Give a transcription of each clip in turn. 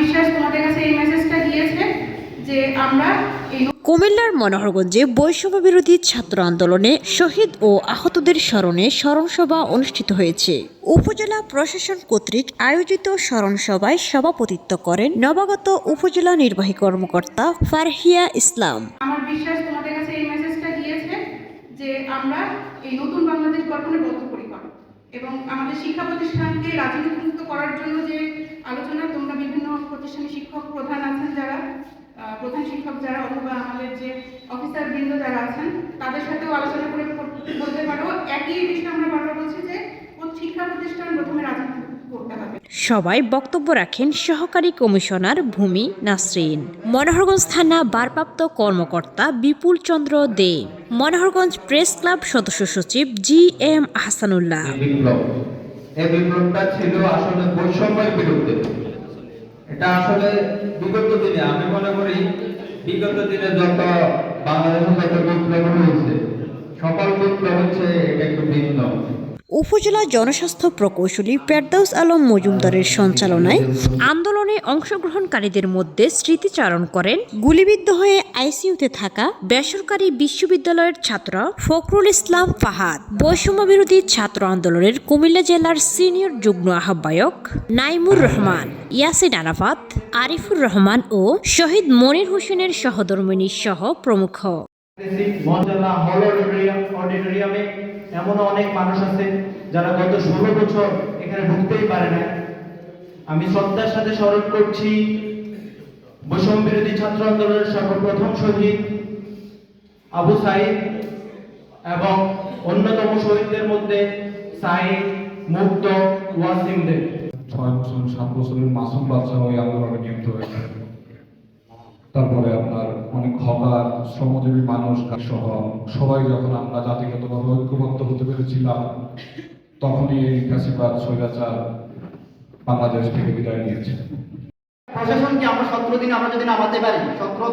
বিশ্বাস তোমাদের কাছে এই মেসেজটা গিয়েছে যে আমরা কুমিল্লার মনোহরগঞ্জে বৈষম্য বিরোধী ছাত্র আন্দোলনে শহীদ ও আহতদের স্মরণে স্মরণসভা অনুষ্ঠিত হয়েছে। উপজেলা প্রশাসন কর্তৃক আয়োজিত স্মরণসভায় সভাপতিত্ব করেন নবাগত উপজেলা নির্বাহী কর্মকর্তা ফারহিয়া ইসলাম। আমার বিশ্বাস তোমাদের কাছে এই মেসেজটা গিয়েছে যে আমরা এই নতুন বাংলাদেশ গঠনে এবং আমাদের শিক্ষা প্রতিষ্ঠানকে রাজনীতিমুক্ত করার জন্য যে আলোচনা, তোমরা বিভিন্ন প্রতিষ্ঠানে শিক্ষক প্রধান আছেন যারা প্রধান শিক্ষক যারা অথবা আমাদের যে অফিসার বৃন্দ যারা আছেন, তাদের সাথেও আলোচনা করে বলতে পারো। একই বিষয়ে আমরা বারবার বলছি যে, শিক্ষা প্রতিষ্ঠান প্রথমে রাজনীতি সবাই বক্তব্য রাখেন সহকারী কমিশনার ভূমি নাসরিন। মনোহরগঞ্জ থানা ভারপ্রাপ্ত কর্মকর্তা বিপুল চন্দ্র দে। মনোহরগঞ্জ প্রেস ক্লাব সদস্য সচিব জি এম হাসানুল্লাহ এই বিপ্লবটা ছিল আসলে বৈষম্যের বিরুদ্ধে। এটা আসলে বিগত দিনে আমি মনে করি বিগত দিনে যত উপজেলা জনস্বাস্থ্য প্রকৌশলী ফেরদৌস আলম মজুমদারের সঞ্চালনায় আন্দোলনে অংশগ্রহণকারীদের মধ্যে স্মৃতিচারণ করেন গুলিবিদ্ধ হয়ে আইসিইউতে থাকা বেসরকারি বিশ্ববিদ্যালয়ের ছাত্র ফখরুল ইসলাম ফাহাদ বৈষম্য বিরোধী ছাত্র আন্দোলনের কুমিল্লা জেলার সিনিয়র যুগ্ম আহ্বায়ক নাইমুর রহমান, ইয়াসিন আরাফাত, আরিফুর রহমান ও শহীদ মনির হোসেনের সহধর্মিনী সহ প্রমুখ। মঞ্চলা হল অডিটোরিয়াম অনেক মানুষ আছে যারা গত ষোলো বছর এখানে ঢুকতেই পারে না আমি শ্রদ্ধার সাথে স্মরণ করছি, বৈষম্য বিরোধী ছাত্র আন্দোলনের সর্বপ্রথম শহীদ আবু সাইদ এবং অন্যতম শহীদদের মধ্যে সাইদ, মুক্ত ওয়াসিমদের ছয় বছর, সাত বছরের মাসুম বাচ্চা ওই আন্দোলনে নিহত হয়েছে। তারপরে আপনার অনেক হকার, শ্রমজীবী মানুষ সহ সবাই যখন আমরা জাতিগতভাবে ঐক্যবদ্ধ হতে পেরেছিলাম তখনই এই ফ্যাসিবাদ স্বৈরাচার বাংলাদেশ থেকে বিদায় নিয়েছে। প্রশাসনকে আমরা সতেরো দিন আমরা যদি নামাতে পারি? সতেরো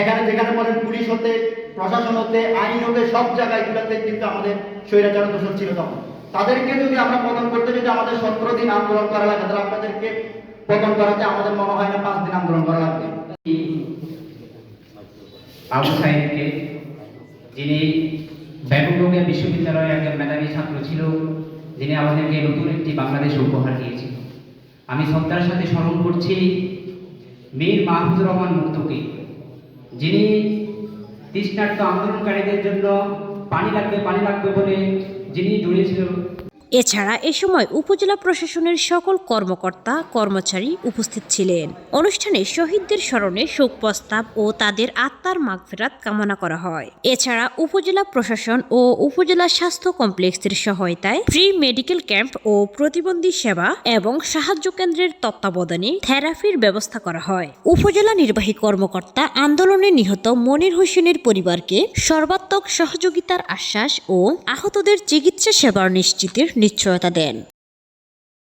এখানে যেখানে বলেন পুলিশ হতে প্রশাসন হতে আইন হতে সব জায়গায় গুলাতে কিন্তু আমাদের স্বৈরাচার দোষণ ছিল তখন। তাদেরকে যদি আমরা পতন করতে যদি আমাদের সতেরো দিন আন্দোলন করা লাগে তাহলে আপনাদেরকে পতন করাতে আমাদের মনে হয় না পাঁচ দিন আন্দোলন করা লাগবে। আবু সাইদকে যিনি ব্যাপকভাবে বিশ্ববিদ্যালয়ের একজন মেধাবী ছাত্র ছিল, যিনি আমাদেরকে নতুন একটি বাংলাদেশ উপহার দিয়েছিল আমি শ্রদ্ধার সাথে স্মরণ করছি মীর মাহমুদুর রহমান মুক্তকে, যিনি তৃষ্ণার্ত আন্দোলনকারীদের জন্য পানি লাগবে পানি লাগবে বলে যিনি দৌড়েছিল এছাড়া এ সময় উপজেলা প্রশাসনের সকল কর্মকর্তা, কর্মচারী উপস্থিত ছিলেন। অনুষ্ঠানে শহীদদের স্মরণে শোক প্রস্তাব ও তাদের আত্মার মাগফেরাত কামনা করা হয়। এছাড়া উপজেলা প্রশাসন ও উপজেলা স্বাস্থ্য কমপ্লেক্সের সহায়তায় ফ্রি মেডিকেল ক্যাম্প ও প্রতিবন্ধী সেবা এবং সাহায্য কেন্দ্রের তত্ত্বাবধানে থেরাপির ব্যবস্থা করা হয়। উপজেলা নির্বাহী কর্মকর্তা আন্দোলনে নিহত মনির হোসেনের পরিবারকে সর্বাত্মক সহযোগিতার আশ্বাস ও আহতদের চিকিৎসা সেবার নিশ্চিতের নিশ্চয়তা দেন